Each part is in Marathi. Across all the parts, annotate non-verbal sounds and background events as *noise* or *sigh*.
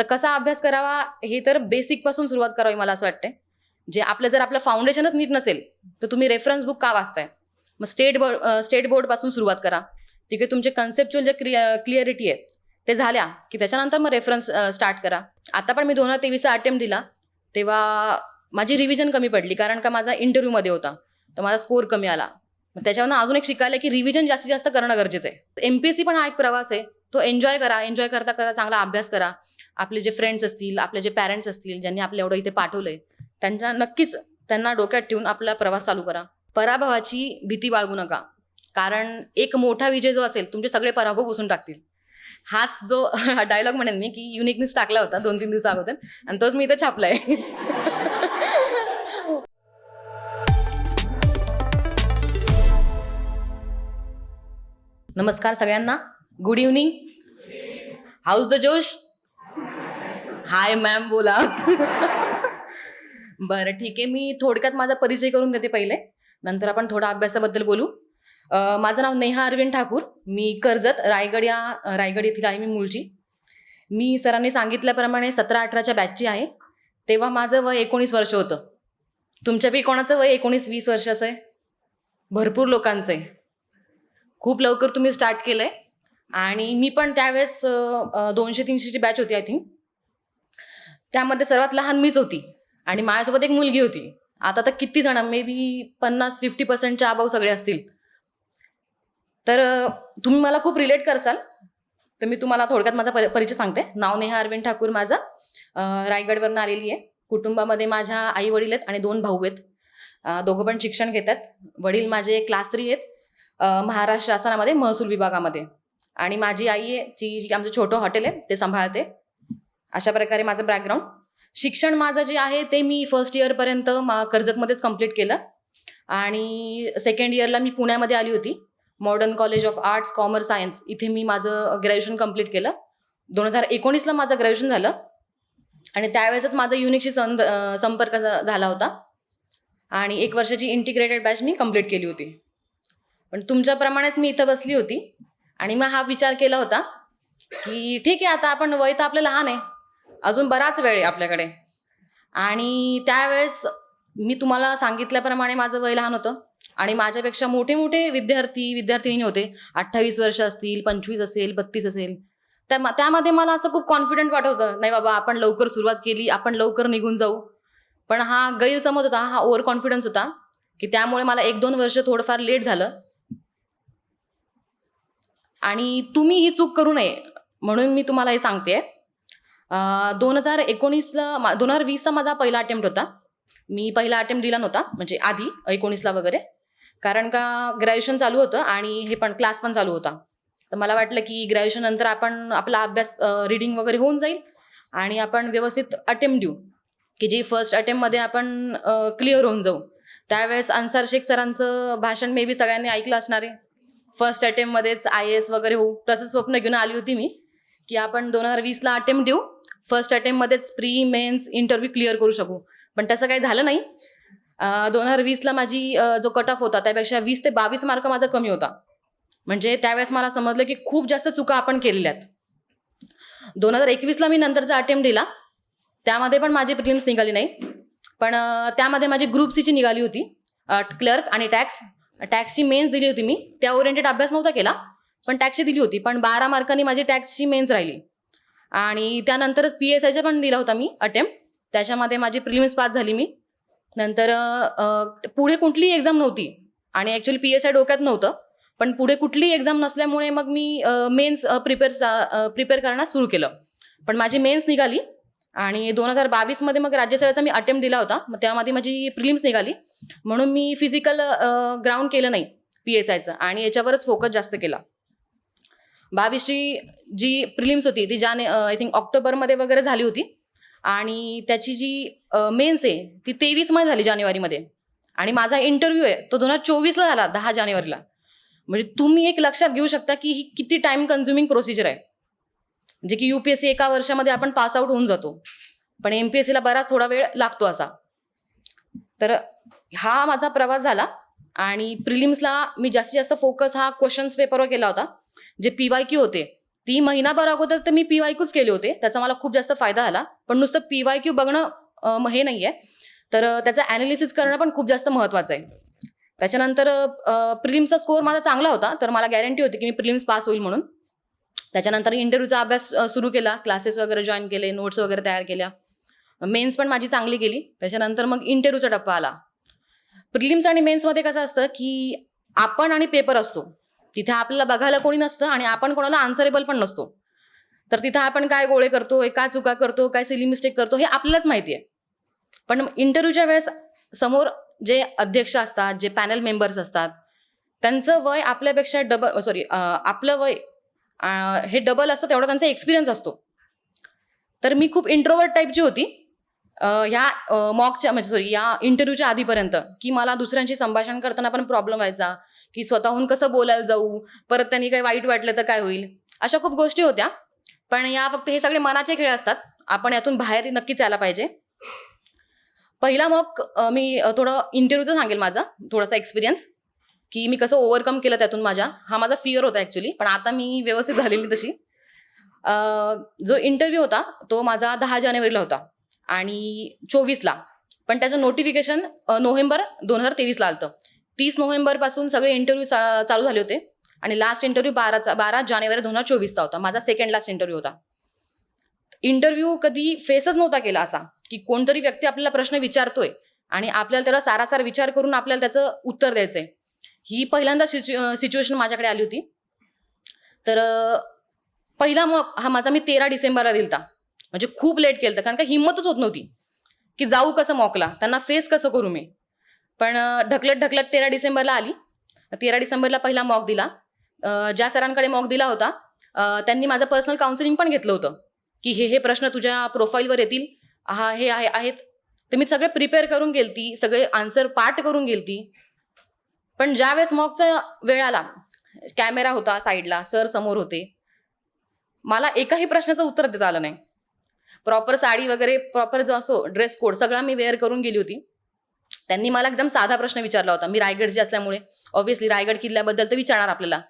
तर कसा अभ्यास करावा हे तर बेसिकपासून सुरुवात करावी मला असं वाटतंय. जे आपलं जर आपलं फाउंडेशनच नीट नसेल तर तुम्ही रेफरन्स बुक का वाचताय? मग स्टेट बोर्ड स्टेट बोर्डपासून सुरुवात करा. तिकडे तुमचे कन्सेप्च्युअल जे क्लिअरिटी आहे ते झाल्या की त्याच्यानंतर मग रेफरन्स स्टार्ट करा. आता पण मी दोन हजार तेवीसचा अटेम्प्ट दिला तेव्हा माझी रिव्हिजन कमी पडली कारण का माझा इंटरव्ह्यूमध्ये होता. तर माझा स्कोर कमी आला. मग त्याच्यावरनं अजून एक शिकायला की रिव्हिजन जास्तीत जास्त करणं गरजेचं आहे. एम पी एस सी पण हा एक प्रवास आहे. तो एन्जॉय करा एन्जॉय करता करता चांगला अभ्यास करा. आपले जे फ्रेंड्स असतील आपले जे पॅरेंट्स असतील ज्यांनी आपल्या एवढं इथे पाठवलंय त्यांच्या नक्कीच त्यांना डोक्यात ठेवून आपला प्रवास चालू करा. पराभवाची भीती बाळगू नका. कारण एक मोठा विजय जो असेल तुमचे सगळे पराभव पुसून टाकतील. हाच जो *laughs* डायलॉग म्हणेन मी की युनिकनेस टाकला होता दोन तीन दिवसा अगोदर आणि तोच मी इथं छापलाय. *laughs* नमस्कार सगळ्यांना. गुड इव्हनिंग हाऊस द जोश? हाय मॅम बोला. बरं ठीक आहे. मी थोडक्यात माझा परिचय करून देते पहिले. नंतर आपण थोडा अभ्यासाबद्दल बोलू. माझं नाव नेहा अरविंद ठाकूर. मी कर्जत रायगड या रायगड येथील आहे मी मूळची मी सरांनी सांगितल्याप्रमाणे सतरा अठराच्या बॅचची आहे. तेव्हा माझं वय एकोणीस वर्ष होतं. तुमच्यापैकी कोणाचं वय एकोणीस वीस वर्षाचं आहे? भरपूर लोकांचं आहे. खूप लवकर तुम्ही स्टार्ट केलं आहे आणि मी पण त्यावेळेस दोनशे तीनशेची बॅच होती आय थिंक त्यामध्ये सर्वात लहान मीच होती आणि माझ्यासोबत एक मुलगी होती. आता तर किती जण मे बी पन्नास फिफ्टी पर्सेंटच्या अभाव सगळे असतील. तर तुम्ही मला खूप रिलेट करसाल. तर मी तुम्हाला थोडक्यात माझा परि- परिचय सांगते. नाव नेहा अरविंद ठाकूर माझा. रायगडवरनं आलेली आहे. कुटुंबामध्ये माझ्या आई वडील आहेत आणि दोन भाऊ आहेत. दोघं पण शिक्षण घेतात. वडील माझे क्लास थ्री आहेत. महाराष्ट्र शासनामध्ये महसूल विभागामध्ये. आणि माझी आई आहे जी जी आमचं छोटं हॉटेल आहे ते सांभाळते. अशा प्रकारे माझं बॅकग्राऊंड शिक्षण माझं जे आहे ते मी फर्स्ट इयरपर्यंत मा कर्जतमध्येच कंप्लीट केलं. आणि सेकंड इयरला मी पुण्यामध्ये आली होती. Modern college of arts commerce science इथे मी माझं ग्रॅज्युएशन कंप्लीट केलं. दोन हजार एकोणीसला माझं ग्रॅज्युएशन झालं. आणि त्यावेळेसच माझा युनिकशी सं संपर्क झाला होता. आणि एक वर्षाची इंटिग्रेटेड बॅच मी कंप्लीट केली होती. पण तुमच्याप्रमाणेच मी इथं बसली होती. आणि मग हा विचार केला होता की ठीक आहे आता आपण वय तर आपलं लहान आहे. अजून बराच वेळ आहे आपल्याकडे. आणि त्यावेळेस मी तुम्हाला सांगितल्याप्रमाणे माझं वय लहान होतं. आणि माझ्यापेक्षा मोठे मोठे विद्यार्थी विद्यार्थिनी होते. अठ्ठावीस वर्ष असतील पंचवीस असेल बत्तीस असेल. त्या त्यामध्ये मला असं खूप कॉन्फिडंट वाटत होतं. नाही बाबा आपण लवकर सुरुवात केली आपण लवकर निघून जाऊ. पण हा गैरसमज होता हा ओव्हर कॉन्फिडन्स होता की त्यामुळे मला एक दोन वर्ष थोडंफार लेट झालं. आणि तुम्ही ही चूक करू नये म्हणून मी तुम्हाला हे सांगते. दोन हजार एकोणीसला दोन हजार वीसचा माझा पहिला अटेम्प्ट होता. मी पहिला अटेम्प्ट दिला नव्हता म्हणजे आधी एकोणीसला वगैरे. कारण का ग्रॅज्युएशन चालू होतं आणि हे पण क्लास पण चालू होता. तर मला वाटलं की ग्रॅज्युएशन नंतर आपण आपला अभ्यास रिडिंग वगैरे होऊन जाईल आणि आपण व्यवस्थित अटेम्प्ट देऊ. की जी फर्स्ट अटेम्प्टमध्ये आपण क्लिअर होऊन जाऊ. त्यावेळेस अन्सार शेख सरांचं भाषण मे बी सगळ्यांनी ऐकलं असणार आहे. फर्स्ट अटेम्प्टमध्येच आय एस वगैरे होऊ तसं स्वप्न घेऊन आली होती मी की आपण दोन हजार वीसला अटेम्प्ट देऊ. फर्स्ट अटेम्प्टमध्येच प्री मेन्स इंटरव्ह्यू क्लिअर करू शकू. पण तसं काही झालं नाही. दोन हजार वीसला माझी जो कट ऑफ होता त्यापेक्षा वीस ते बावीस मार्क माझा कमी होता. म्हणजे त्यावेळेस मला समजलं की खूप जास्त चुका आपण केलेल्या आहेत. दोन हजार एकवीसला मी नंतरचा अटेम्प्ट दिला. त्यामध्ये पण माझी प्रिलिम्स निघाली नाही. पण त्यामध्ये माझी ग्रुप सीची निघाली होती. क्लर्क आणि टॅक्स टॅक्सची मेन्स दिली होती मी. त्या ओरिएंटेड अभ्यास नव्हता केला पण टॅक्सची दिली होती. पण बारा मार्कांनी माझी टॅक्सची मेन्स राहिली. आणि त्यानंतरच पी एस आयचा पण दिला होता मी अटेम्प्ट त्याच्यामध्ये माझी प्रिलिम्स पास झाली मी. नंतर पुढे कुठलीही एक्झाम नव्हती. आणि ॲक्च्युली पी एस आय डोक्यात नव्हतं. पण पुढे कुठलीही एक्झाम नसल्यामुळे मग मी मेन्स प्रिपेअर प्रिपेअर करणं सुरू केलं. पण माझी मेन्स निघाली. आणि दोन हजार बावीसमध्ये मग राज्यसेवेचा मी अटेम्प्ट दिला होता. मग त्यामध्ये माझी प्रिलिम्स निघाली. म्हणून मी फिजिकल ग्राउंड केलं नाही पी एस आयचं आणि याच्यावरच फोकस जास्त केला. बावीसची जी प्रिलिम्स होती ती जाने आय थिंक ऑक्टोबरमध्ये वगैरे झाली होती. आणि त्याची जी मेन्स आहे ती तेवीसमध्ये झाली जानेवारीमध्ये. आणि माझा इंटरव्ह्यू आहे तो दोन हजार चोवीसला झाला दहा जानेवारीला. म्हणजे तुम्ही एक लक्षात घेऊ शकता की ही किती टाइम कन्झ्युमिंग प्रोसिजर आहे. जे की युपीएससी एका वर्षामध्ये आपण पास आउट होऊन जातो. पण एमपीएससीला बराच थोडा वेळ लागतो असा. तर हा माझा प्रवास झाला. आणि प्रिलिम्सला मी जास्तीत जास्त फोकस हा क्वेश्चन्स पेपरवर केला होता. जे पी वाय क्यू होते ती महिनाभर अगोदर तर मी पी वाय क्यूच केले होते. त्याचा मला खूप जास्त फायदा झाला. पण नुसतं पी वाय क्यू बघणं हे नाही आहे तर त्याचं ॲनालिसिस करणं पण खूप जास्त महत्त्वाचं आहे. त्याच्यानंतर प्रिलिम्सचा स्कोअर माझा चांगला होता. तर मला गॅरंटी होती की मी प्रिलिम्स पास होईल म्हणून. त्याच्यानंतर इंटरव्ह्यूचा अभ्यास सुरू केला. क्लासेस वगैरे जॉईन केले नोट्स वगैरे तयार केल्या. मेन्स पण माझी चांगली गेली. त्याच्यानंतर मग इंटरव्ह्यूचा टप्पा आला. प्रिलिम्स आणि मेन्समध्ये कसं असतं की आपण आणि पेपर असतो. तिथे आपल्याला बघायला कोणी नसतं आणि आपण कोणाला आन्सरेबल पण नसतो. तर तिथं आपण काय गोळे करतो काय चुका करतो काय सिली मिस्टेक करतो हे आपल्यालाच माहिती आहे पण इंटरव्ह्यूच्या वेळेस समोर जे अध्यक्ष असतात जे पॅनल मेंबर्स असतात त्यांचं वय आपल्यापेक्षा डबल सॉरी आपलं वय हे डबल असतं तेवढा त्यांचा एक्सपिरियन्स असतो. तर मी खूप इंट्रोवर्ट टाईपची होती. ह्या मॉकच्या म्हणजे सॉरी या इंटरव्ह्यूच्या आधीपर्यंत की मला दुसऱ्यांशी संभाषण करताना पण प्रॉब्लेम व्हायचा की स्वतःहून कसं बोलायला जाऊ परत त्यांनी काही वाईट वाटलं तर काय होईल? अशा खूप गोष्टी होत्या. पण या फक्त हे सगळे मनाचे खेळ असतात. आपण यातून बाहेर नक्कीच यायला पाहिजे. पहिला मॉक मी थोडं इंटरव्ह्यूचं सांगेल माझा थोडासा एक्सपिरियन्स की मी कसं ओव्हरकम केलं त्यातून माझ्या. हा माझा फिअर होता ॲक्च्युली पण आता मी व्यवस्थित झालेली तशी. जो इंटरव्ह्यू होता तो माझा दहा जानेवारीला होता. आणि चोवीसला पण त्याचं नोटिफिकेशन नोव्हेंबर दोन हजार तेवीसला आलं तीस नोव्हेंबरपासून सगळे इंटरव्ह्यू चालू झाले होते. आणि लास्ट इंटरव्ह्यू बाराचा बारा जानेवारी दोन हजार चोवीसचा होता. माझा सेकंड लास्ट इंटरव्ह्यू होता. इंटरव्ह्यू कधी फेसच नव्हता केला असा की कोणतरी व्यक्ती आपल्याला प्रश्न विचारतोय आणि आपल्याला त्याला सारासार विचार करून आपल्याला त्याचं उत्तर द्यायचंय. ही पहिल्यांदा सिच्यु सिच्युएशन माझ्याकडे आली होती. तर पहिला मग हा माझा मी तेरा डिसेंबरला दिलता. म्हणजे खूप लेट केलं कारण का हिंमतच होत नव्हती की जाऊ कसं मॉकला त्यांना फेस कसं करू मी. पण ढकलत ढकलत तेरा डिसेंबरला आली. तेरा डिसेंबरला पहिला मॉक दिला. ज्या सरांकडे मॉक दिला होता त्यांनी माझं पर्सनल काउन्सिलिंग पण घेतलं होतं की हे हे प्रश्न तुझ्या प्रोफाईलवर येतील. हा हे आहे आहेत. ते मी सगळे प्रिपेअर करून गेलती सगळे आन्सर पाठ करून गेलती. पण ज्यावेळेस मॉकचा वेळ आला कॅमेरा होता साईडला सर समोर होते. मला एकाही प्रश्नाचं उत्तर देता आलं नाही. प्रॉपर साडी वगैरे प्रॉपर जो असो ड्रेस कोड सगळा मी वेअर करून गेली होती. त्यांनी मला एकदम साधा प्रश्न विचारला होता. मी रायगडची असल्यामुळे ऑब्व्हियसली रायगड किल्ल्याबद्दल तर विचारणार आपल्याला.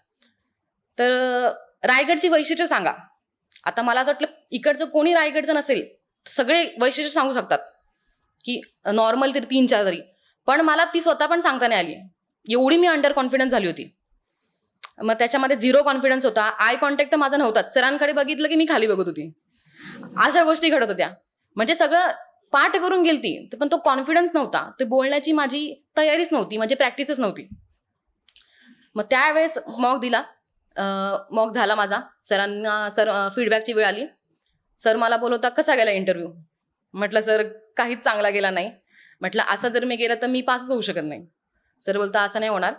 तर रायगडची वैशिष्ट्य सांगा. आता मला असं वाटलं इकडचं कोणी रायगडचं नसेल सगळे वैशिष्ट्य सांगू शकतात. की नॉर्मल तरी तीन चार तरी. पण मला ती स्वतः पण सांगता नाही आली. एवढी मी अंडर कॉन्फिडन्स झाली होती. मग त्याच्यामध्ये झिरो कॉन्फिडन्स होता. आय कॉन्टॅक्ट तर माझा नव्हताच. सरांकडे बघितलं की मी खाली बघत होती. अशा गोष्टी घडत होत्या. म्हणजे सगळं पाठ करून गेलती तर पण तो कॉन्फिडन्स नव्हता. ते बोलण्याची माझी तयारीच नव्हती म्हणजे प्रॅक्टिसच नव्हती. मग त्यावेळेस मॉक दिला. मॉक झाला माझा. सरांना सर फीडबॅकची वेळ आली. सर मला बोलवता कसा गेला इंटरव्ह्यू म्हटलं सर काहीच चांगला गेला नाही. म्हटलं असं जर मी गेलं तर मी पासच होऊ शकत नाही. सर बोलता असं नाही होणार.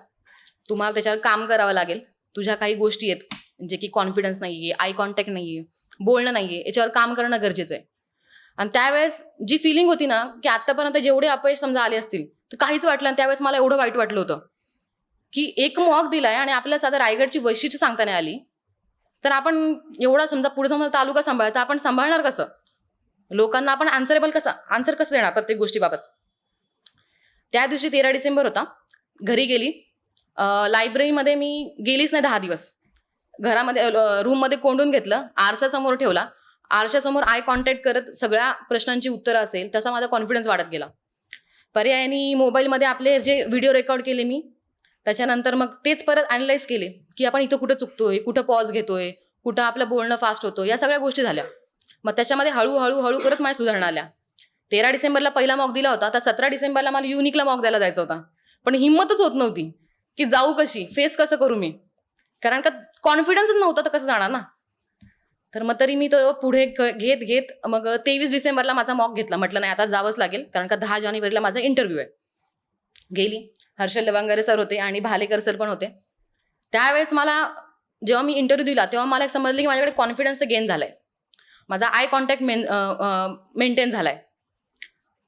तुम्हाला त्याच्यावर काम करावं लागेल. तुझ्या काही गोष्टी आहेत जे की कॉन्फिडन्स नाही आहे आय कॉन्टॅक्ट नाही आहे बोलणं नाही आहे याच्यावर काम करणं गरजेचं आहे. आणि त्यावेळेस जी फिलिंग होती ना की आत्तापर्यंत जेवढे अपयश समजा आले असतील तर काहीच वाटलं आणि त्यावेळेस मला एवढं वाईट वाटलं होतं. की एक मॉक दिलाय आणि आपल्याला साधा रायगडची वैशिष्ट्य सांगता नाही आली. तर आपण एवढा समजा पुढे समजा तालुका सांभाळता आपण सांभाळणार कसं? लोकांना आपण आन्सरेबल कसं आन्सर कसं देणार प्रत्येक गोष्टीबाबत? त्या दिवशी तेरा डिसेंबर होता. घरी गेली. लायब्ररीमध्ये मी गेलीच नाही दहा दिवस. घरामध्ये रूममध्ये कोंडून घेतलं आरशासमोर ठेवला. आरशासमोर आय कॉन्टॅक्ट करत सगळ्या प्रश्नांची उत्तरं असेल तसा माझा कॉन्फिडन्स वाढत गेला. पर्यायाने मोबाईलमध्ये आपले जे व्हिडिओ रेकॉर्ड केले मी त्याच्यानंतर मग तेच परत अनालाइज केले की आपण इथं कुठं चुकतोय कुठं पॉज घेतोय कुठं आपलं बोलणं फास्ट होतं या सगळ्या गोष्टी झाल्या. मग त्याच्यामध्ये हळूहळू हळू करत माझ्या सुधारणा आल्या. तेरा डिसेंबरला पहिला मॉक दिला होता तर सतरा डिसेंबरला मला युनिकला मॉक द्यायला जायचा होता. पण हिंमतच होत नव्हती की जाऊ कशी फेस कसं करू मी? कारण का कॉन्फिडन्सच नव्हता तर कसं जाणार ना? तर मग तरी मी तो पुढे घेत घेत मग तेवीस डिसेंबरला माझा मॉक घेतला. म्हटलं नाही आता जावंच लागेल कारण का दहा जानेवारीला माझा इंटरव्ह्यू आहे. गेली. हर्षल लवांगरे सर होते आणि भालेकर सर पण होते. त्यावेळेस मला जेव्हा मी इंटरव्ह्यू दिला तेव्हा मला एक समजलं की माझ्याकडे कॉन्फिडन्स तर गेन झालाय. माझा आय कॉन्टॅक्ट मेन मेंटेन झालाय.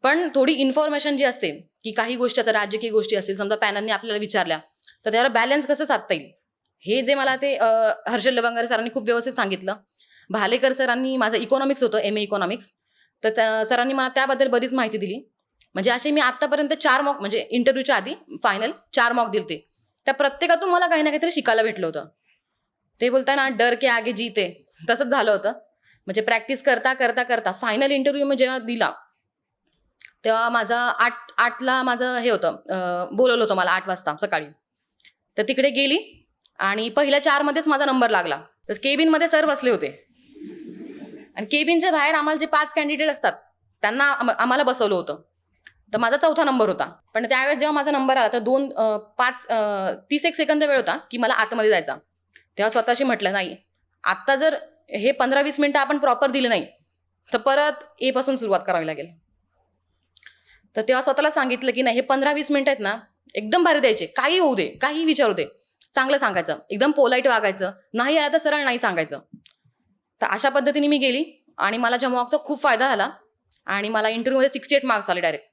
पण थोडी इन्फॉर्मेशन जी असते की काही गोष्टी आता राजकीय गोष्टी असतील समजा पॅनलने आपल्याला विचारल्या तर त्यावर बॅलन्स कसं साधता येईल? हे जे मला ते हर्षल लवंगरे सरांनी खूप व्यवस्थित सांगितलं. भालेकर सरांनी माझं इकॉनॉमिक्स होतं एम ए इकॉनॉमिक्स तर सरांनी मला त्याबद्दल बरीच माहिती दिली. म्हणजे असे मी आतापर्यंत चार मॉक म्हणजे इंटरव्ह्यूच्या आधी फायनल चार मॉक दिलते. त्या प्रत्येकातून मला काही ना काहीतरी शिकायला भेटलं होतं. ते बोलताय ना डर के आगे जीते. तसंच झालं होतं. म्हणजे प्रॅक्टिस करता करता करता फायनल इंटरव्ह्यू मी जेव्हा दिला तेव्हा माझं आठ आठला माझं हे होतं बोलवलं होतं मला आठ वाजता सकाळी. तर तिकडे गेली आणि पहिल्या चारमध्येच माझा नंबर लागला. तर केबिनमध्ये सर बसले होते. आणि केबिनच्या बाहेर आम्हाला जे पाच कॅन्डिडेट असतात त्यांना आम्हाला बसवलं होतं. तर माझा चौथा नंबर होता. पण त्यावेळेस जेव्हा माझा नंबर आला तर दोन पाच तीस एक सेकंद वेळ होता की मला आतमध्ये जायचा. तेव्हा स्वतःशी म्हटलं नाही. आत्ता जर हे पंधरा वीस मिनटं आपण प्रॉपर दिले नाही तर परत ए पासून सुरुवात करावी लागेल. तर तेव्हा स्वतःला सांगितलं की नाही हे पंधरा वीस मिनटं आहेत ना एकदम भारी द्यायचे. काही होऊ दे काही विचारू दे. चांगलं सांगायचं. एकदम पोलाईट वागायचं. नाही आलं तर सरळ नाही सांगायचं. तर अशा पद्धतीने मी गेली आणि मला ज्या खूप फायदा झाला आणि मला इंटरव्ह्यूमध्ये सिक्स्टी एट मार्क्स आले डायरेक्ट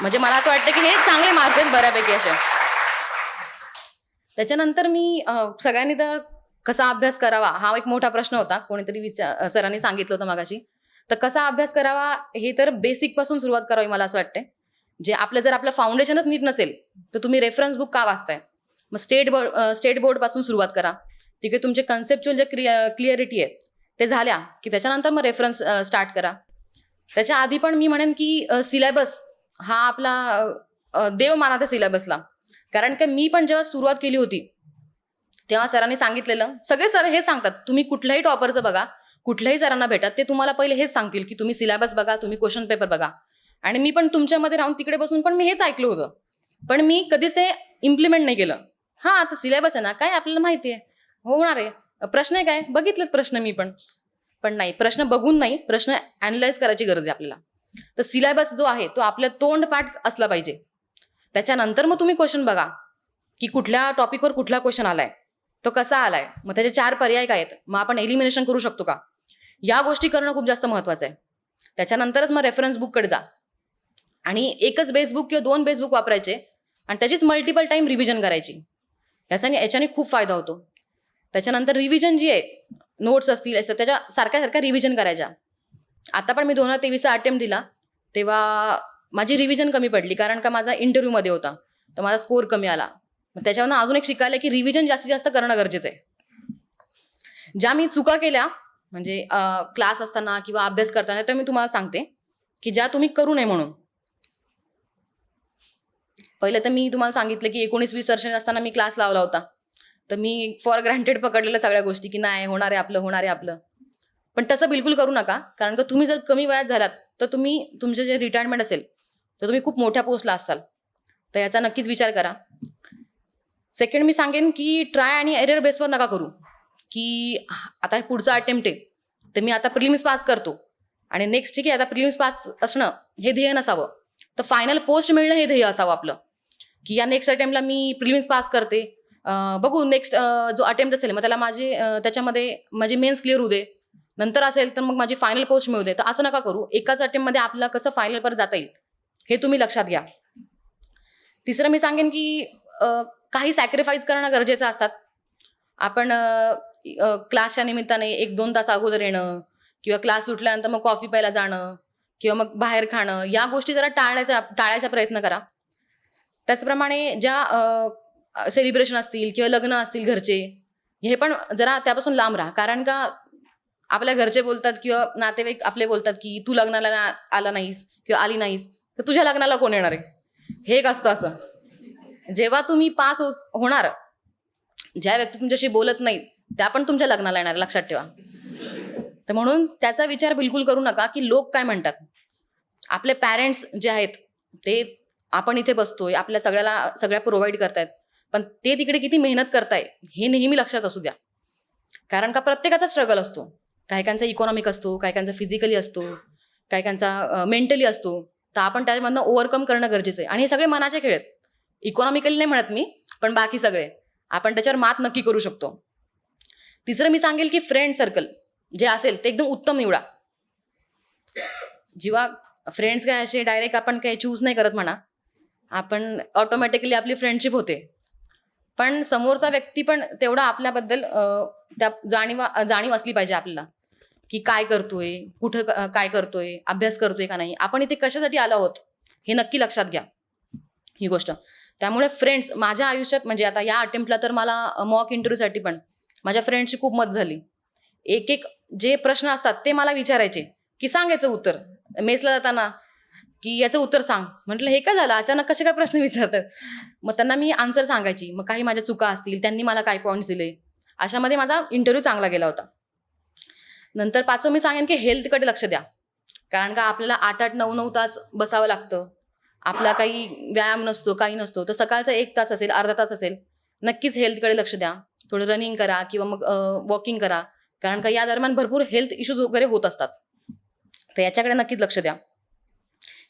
म्हणजे मला असं वाटतं की हे चांगले मार्क्स आहेत बऱ्यापैकी असे. त्याच्यानंतर मी सगळ्यांनी तर कसा अभ्यास करावा हा एक मोठा प्रश्न होता. कोणीतरी विचार सरांनी सांगितलं होतं मागाशी. तर कसा अभ्यास करावा हे तर बेसिकपासून सुरुवात करावी मला असं वाटतंय. जे आपलं जर आपलं फाउंडेशनच नीट नसेल तर तुम्ही रेफरन्स बुक का वाचताय? मग स्टेट बोर्ड स्टेट बोर्डपासून सुरुवात करा. तिकडे तुमचे कन्सेप्च्युअल जे क्लिअरिटी आहे ते झाल्या की त्याच्यानंतर मग रेफरन्स स्टार्ट करा. त्याच्या आधी पण मी म्हणेन की सिलेबस हा आपला देव माना त्या सिलेबसला कारण की मी पण जेव्हा सुरुवात केली होती तेव्हा सरांनी सांगितलेलं सगळे सर हे सांगतात तुम्ही कुठल्याही टॉपरचं बघा कुठल्याही सरांना भेटा ते तुम्हाला पहिले हेच सांगतील की तुम्ही सिलेबस बघा तुम्ही क्वेश्चन पेपर बघा. आणि मी पण तुमच्यामध्ये राहून तिकडे बसून पण मी हेच ऐकलं होतं. पण मी कधीच ते इम्प्लिमेंट नाही केलं. हा आता सिलेबस आहे ना काय आपल्याला माहिती आहे होणार आहे. प्रश्न आहे काय? बघितलेत प्रश्न मी पण. पण नाही प्रश्न बघून नाही प्रश्न अनालाइज करायची गरज आहे आपल्याला. तर सिलेबस जो आहे तो आपल्या तोंडपाठ असला पाहिजे. त्याच्यानंतर मग तुम्ही क्वेश्चन बघा की कुठल्या टॉपिकवर कुठला क्वेश्चन आलाय? तो कसा आलाय? मग त्याचे चार पर्याय काय आहेत? मग आपण एलिमिनेशन करू शकतो का? या गोष्टी करणं खूप जास्त महत्वाचं आहे. त्याच्यानंतरच मग रेफरन्स बुककडे जा. आणि एकच बेसबुक किंवा दोन बेसबुक वापरायचे आणि त्याचीच मल्टिपल टाईम रिव्हिजन करायची. याच्याने याच्याने खूप फायदा होतो. त्याच्यानंतर रिव्हिजन जी आहे नोट्स असतील असं त्याच्या सारख्या सारख्या रिव्हिजन करायच्या. आता पण मी दोन हजार तेवीसचा अटेम्प्ट दिला तेव्हा माझी रिव्हिजन कमी पडली कारण का माझा इंटरव्ह्यूमध्ये होता. तर माझा स्कोर कमी आला. मग त्याच्यावरनं अजून एक शिकायला की रिव्हिजन जास्तीत जास्त करणं गरजेचं आहे. ज्या मी चुका केल्या म्हणजे क्लास असताना किंवा अभ्यास करताना तर मी तुम्हाला सांगते की ज्या तुम्ही करू नये म्हणून पहिलं तर मी तुम्हाला सांगितलं की एकोणीस वीस वर्ष असताना मी क्लास लावला होता. तर मी फॉर ग्रँटेड पकडलेलं सगळ्या गोष्टी की नाही होणार आहे आपलं होणार आहे आपलं. पण तसं बिलकुल करू नका कारण का तुम्ही जर कमी वयात झालात तर तुम्ही तुमचे जे रिटायरमेंट असेल तर तुम्ही खूप मोठ्या पोस्टला असाल. तर याचा नक्कीच विचार करा. सेकंड मी सांगेन की ट्राय आणि एरियर बेसवर नका करू. की आता हे पुढचा अटेम्प्ट आहे तर मी आता प्रिलिम्स पास करतो. आणि नेक्स्ट ठीक आहे आता प्रिलिम्स पास असणं हे ध्येय नसावं. तर फायनल पोस्ट मिळणं हे ध्येय असावं आपलं. की या नेक्स्ट अटेम्प्टला मी प्रिलिम्स पास करते. बघू नेक्स्ट जो अटेम्प्ट असेल मग त्याला माझे त्याच्यामध्ये माझे मेन्स क्लिअर होऊ दे. नंतर असेल तर मग माझी फायनल पोस्ट मिळू दे. तर असं नका करू. एकाच अटेम्प्टमध्ये आपलं कसं फायनल परत जाता येईल हे तुम्ही लक्षात घ्या. तिसरं मी सांगेन की काही सॅक्रिफाईस करणं गरजेचं असतात. आपण क्लासच्या निमित्ताने एक दोन तास अगोदर येणं किंवा क्लास सुटल्यानंतर मग कॉफी प्यायला जाणं किंवा मग बाहेर खाणं या गोष्टी जरा टाळण्याचा टाळायचा प्रयत्न करा. त्याचप्रमाणे ज्या सेलिब्रेशन असतील किंवा लग्न असतील घरचे हे पण जरा त्यापासून लांब राहा. कारण का आपल्या घरचे बोलतात किंवा नातेवाईक आपले बोलतात की तू लग्नाला ना- आला नाहीस किंवा आली नाहीस तर तुझ्या लग्नाला कोण येणार आहे? हे एक असतं असं. जेव्हा तुम्ही पास हो होणार ज्या व्यक्ती तुमच्याशी बोलत नाहीत त्या पण तुमच्या लग्नाला येणार लक्षात ठेवा. तर म्हणून त्याचा विचार बिलकुल करू नका की लोक काय म्हणतात. आपले पॅरेंट्स जे आहेत ते आपण इथे बसतोय आपल्या सगळ्याला सगळ्या प्रोव्हाइड करतायत पण ते तिकडे किती मेहनत करताय हे नेहमी लक्षात असू द्या. कारण का प्रत्येकाचा स्ट्रगल असतो. काही काहींचा इकॉनॉमिक असतो काही काहींचा फिजिकली असतो काही काहींचा मेंटली असतो. तर आपण त्याच्यामधनं ओव्हरकम करणं गरजेचं आहे. आणि हे सगळे मनाचे खेळ आहेत. इकॉनॉमिकली नाही म्हणत मी पण बाकी सगळे. आपण त्याच्यावर मात नक्की करू शकतो. तिसरं मी सांगेल की फ्रेंड सर्कल जे असेल ते एकदम उत्तम निवडा. जेव्हा फ्रेंड्स काय असे डायरेक्ट आपण काही चूज नाही करत म्हणा आपण ऑटोमॅटिकली आपली फ्रेंडशिप होते. पण समोरचा व्यक्ती पण तेवढा आपल्याबद्दल त्या जाणीवा जाणीव असली पाहिजे आपल्याला. की काय करतोय कुठं क- काय करतोय अभ्यास करतोय का नाही. आपण इथे कशासाठी आलो आहोत हे नक्की लक्षात घ्या ही गोष्ट. त्यामुळे फ्रेंड्स माझ्या आयुष्यात म्हणजे आता या अटेम्प्टला तर मला मॉक इंटरव्ह्यूसाठी पण माझ्या फ्रेंडची खूप मत झाली. एक एक जे प्रश्न असतात ते मला विचारायचे की सांगायचं उत्तर. मेसला जाताना की याचं उत्तर सांग. म्हटलं हे काय झालं? अचानक कसे काय प्रश्न विचारतात? मग त्यांना मी आन्सर सांगायची. मग काही माझ्या चुका असतील त्यांनी मला काय पॉईंट्स दिले? अशामध्ये माझा इंटरव्ह्यू चांगला गेला होता. नंतर पाचवं मी सांगेन की हेल्थकडे लक्ष द्या. कारण का आपल्याला आठ आठ नऊ नऊ तास बसावं लागतं. आपला काही व्यायाम नसतो काही नसतो तर सकाळचा एक तास असेल अर्धा तास असेल नक्कीच हेल्थकडे लक्ष द्या. थोडं रनिंग करा किंवा मग वॉकिंग करा. कारण का या दरम्यान भरपूर हेल्थ इश्यूज वगैरे होत असतात. तर याच्याकडे नक्कीच लक्ष द्या.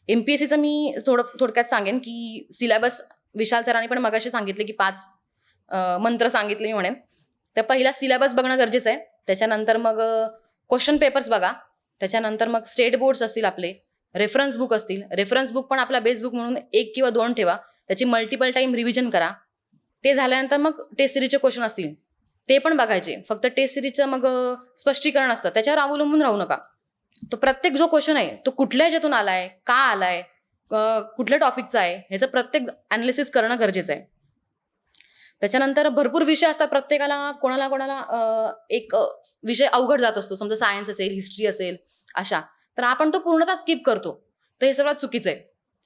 एम पी एस सीचं मी थोडं थोडक्यात सांगेन की सिलेबस विशाल सरांनी पण मगाशी सांगितले की पाच मंत्र सांगितले मी म्हणेन. तर पहिला सिलेबस बघणं गरजेचं आहे. त्याच्यानंतर मग क्वेश्चन पेपर्स बघा. त्याच्यानंतर मग स्टेट बोर्ड्स असतील आपले रेफरन्स बुक असतील. रेफरन्स बुक पण आपला बेस बुक म्हणून एक किंवा दोन ठेवा. त्याची मल्टिपल टाईम रिव्हिजन करा. ते झाल्यानंतर मग टेस्ट सिरीजचे क्वेश्चन असतील. ते पण बघायचे. फक्त टेस्ट सिरीजचं मग स्पष्टीकरण असतं. त्याच्यावर अवलंबून राहू नका. तो प्रत्येक जो क्वेश्चन आहे तो कुठल्या ह्याच्यातून आलाय का आलाय कुठल्या टॉपिकचा आहे ह्याचं प्रत्येक अनालिसिस करणं गरजेचं आहे. त्याच्यानंतर भरपूर विषय असतात प्रत्येकाला कोणाला कोणाला एक विषय अवघड जात असतो. समजा सायन्स असेल हिस्ट्री असेल अशा. तर आपण तो पूर्णतः स्किप करतो. तर हे सगळं चुकीचं आहे.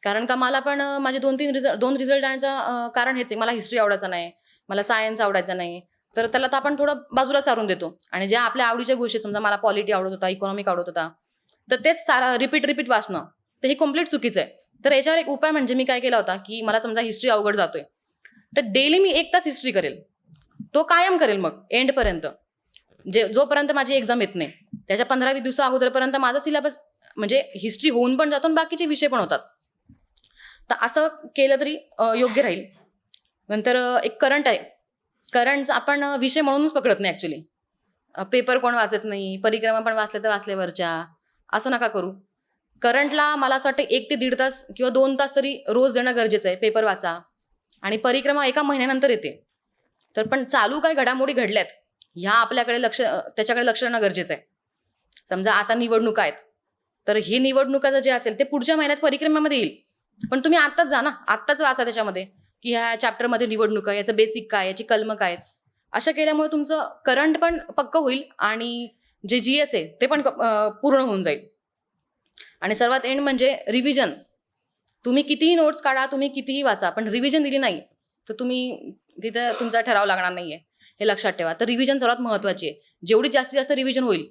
कारण का मला पण माझे दोन तीन रिझल्ट दोन रिझल्ट येण्याचं कारण हेच आहे. मला हिस्ट्री आवडायचं नाही. मला सायन्स आवडायचं नाही. तर त्याला तर आपण थोडं बाजूला सारून देतो. आणि ज्या आपल्या आवडीच्या गोष्टी समजा मला पॉलिटी आवडत होता इकॉनॉमिक आवडत होता तर तेच सारा रिपीट रिपीट वाचणं. तर हे कंप्लीट चुकीचं आहे. तर याच्यावर एक उपाय म्हणजे मी काय केला होता की मला समजा हिस्ट्री अवघड जातोय. तर डेली मी एक तास हिस्ट्री करेल. तो कायम करेल मग एंडपर्यंत जे जोपर्यंत माझी एक्झाम येत नाही. त्याच्या पंधरा वीस दिवसा अगोदरपर्यंत माझा सिलेबस म्हणजे हिस्ट्री होऊन पण जातो आणि बाकीचे विषय पण होतात. तर असं केलं तरी योग्य राहील. नंतर एक करंट आहे. करंट आपण विषय म्हणूनच पकडत नाही ॲक्च्युली पेपर कोण वाचत नाही परिक्रमा पण वाचले तर वाचल्यावरच्या असं नका करू. करंटला मला असं वाटतं एक ते दीड तास किंवा दोन तास तरी रोज देणं गरजेचं आहे पेपर वाचा. आणि परिक्रमा एका महिन्यानंतर येते. तर पण चालू काय घडामोडी घडल्यात ह्या आपल्याकडे लक्ष त्याच्याकडे लक्ष देणं गरजेचं आहे. समजा आता निवडणुका आहेत. तर हे निवडणुकाचं जे असेल ते पुढच्या महिन्यात परिक्रमामध्ये येईल. पण तुम्ही आत्ताच जा ना आत्ताच वाचा त्याच्यामध्ये की ह्या चॅप्टरमध्ये निवडणुका याचं बेसिक काय याची कलम काय अशा असं केल्यामुळे तुमचं करंट पण पक्क होईल आणि जे जी एस आहे ते पण पूर्ण होऊन जाईल. आणि सर्वात एंड म्हणजे रिव्हिजन तुम्ही कितीही नोट्स काढा तुम्ही कितीही वाचा पण रिव्हिजन दिली नाही तर तुम्ही तिथं तुमचा ठराव लागणार नाही आहे हे लक्षात ठेवा. तर रिव्हिजन सर्वात महत्त्वाची आहे. जेवढी जास्तीत जास्त रिव्हिजन होईल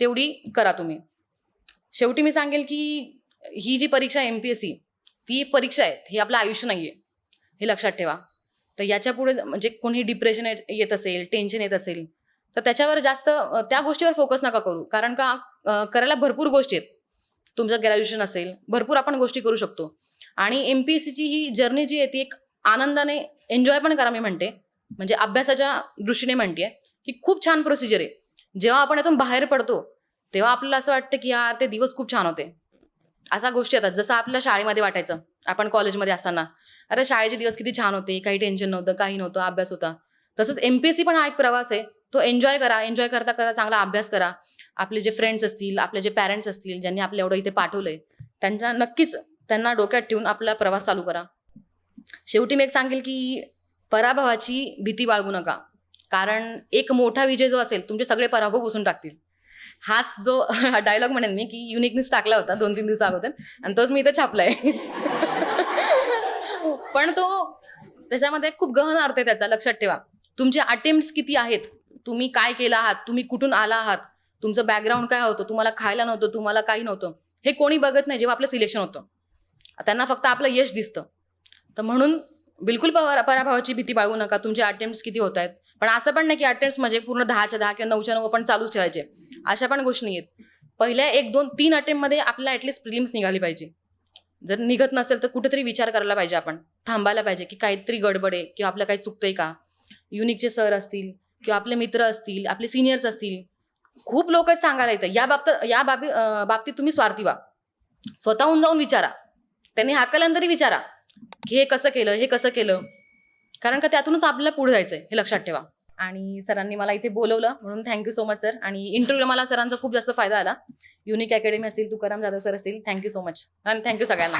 तेवढी करा तुम्ही. शेवटी मी सांगेल की ही जी परीक्षा एम पी एस सी ती परीक्षा आहे. हे आपलं आयुष्य नाही आहे हे लक्षात ठेवा. तर याच्यापुढे म्हणजे कोणी डिप्रेशन येत असेल टेन्शन येत असेल तर त्याच्यावर जास्त त्या गोष्टीवर फोकस नका करू. कारण का करायला भरपूर गोष्टी आहेत. तुमचं ग्रॅज्युएशन असेल भरपूर आपण गोष्टी करू शकतो. आणि एम पी एस सीची ही जर्नी जी आहे ती एक आनंदाने एन्जॉय पण करा मी म्हणते. म्हणजे अभ्यासाच्या दृष्टीने म्हणते की खूप छान प्रोसिजर आहे. जेव्हा आपण यातून बाहेर पडतो तेव्हा आपल्याला असं वाटतं की यार ते दिवस खूप छान होते. असा गोष्टी येतात. जसं आपल्या शाळेमध्ये वाटायचं आपण कॉलेजमध्ये असताना. अरे शाळेचे दिवस किती छान होते काही टेन्शन नव्हतं काही नव्हतं अभ्यास होता. तसंच एम पी एस सी पण हा एक प्रवास आहे. तो एन्जॉय करा एन्जॉय करता करता चांगला अभ्यास करा. आपले जे फ्रेंड्स असतील आपले जे पॅरेंट्स असतील ज्यांनी आपल्या एवढं इथे पाठवलंय त्यांच्या नक्कीच त्यांना डोक्यात ठेवून आपला प्रवास चालू करा. शेवटी मी एक सांगेल की पराभवाची भीती बाळगू नका. कारण एक मोठा विजय जो असेल तुमचे सगळे पराभव पुसून टाकतील. हाच जो *laughs* डायलॉग म्हणेन मी की युनिकनेस टाकला होता दोन तीन दिवसा अगोदर आणि तोच मी इथं छापलाय. *laughs* पण तो त्याच्यामध्ये खूप गहन अर्थ आहे त्याचा लक्षात ठेवा. तुमचे अटेम्प्ट किती आहेत तुम्ही काय केलं आहात? तुम्ही कुठून आला आहात? तुमचं बॅकग्राऊंड काय होतं? तुम्हाला खायला नव्हतं तुम्हाला काही नव्हतं. हे कोणी बघत नाही जेव्हा आपलं सिलेक्शन होतं. त्यांना फक्त आपलं यश दिसतं. तर म्हणून बिलकुल पराभवाची भीती बाळगू नका. तुमचे अटेम्प्ट किती होत आहेत? पण असं पण नाही की अटेम्प्ट म्हणजे पूर्ण दहाच्या दहा किंवा नऊच्या नऊ पण चालूच ठेवायचे. अशा पण गोष्टी नाही आहेत पहिल्या एक दोन तीन अटेम्प्टमध्ये आपल्याला ॲटलिस्ट प्रिलिम्स निघाली पाहिजे. जर निघत नसेल तर कुठेतरी विचार करायला पाहिजे आपण. थांबायला पाहिजे की काहीतरी गडबड आहे किंवा आपलं काही चुकतंय का? युनिकचे सर असतील. किंवा आपले मित्र असतील आपले सिनियर्स असतील खूप लोक सांगायला येतं या बाबत या बाबी बाबतीत तुम्ही स्वार्थी व्हा. स्वतःहून जाऊन विचारा. त्यांनी हाकल्यानंतरही विचारा की हे कसं केलं हे कसं केलं? कारण का त्यातूनच आपल्याला पुढे जायचंय हे लक्षात ठेवा. आणि सरांनी मला इथे बोलवलं म्हणून थँक्यू सो मच सर आणि इंटरव्ह्यूला मला सरांचा खूप जास्त फायदा आला. युनिक अकॅडमी असेल तुकाराम जाधव सर असेल थँक्यू सो मच आणि थँक्यू सगळ्यांना.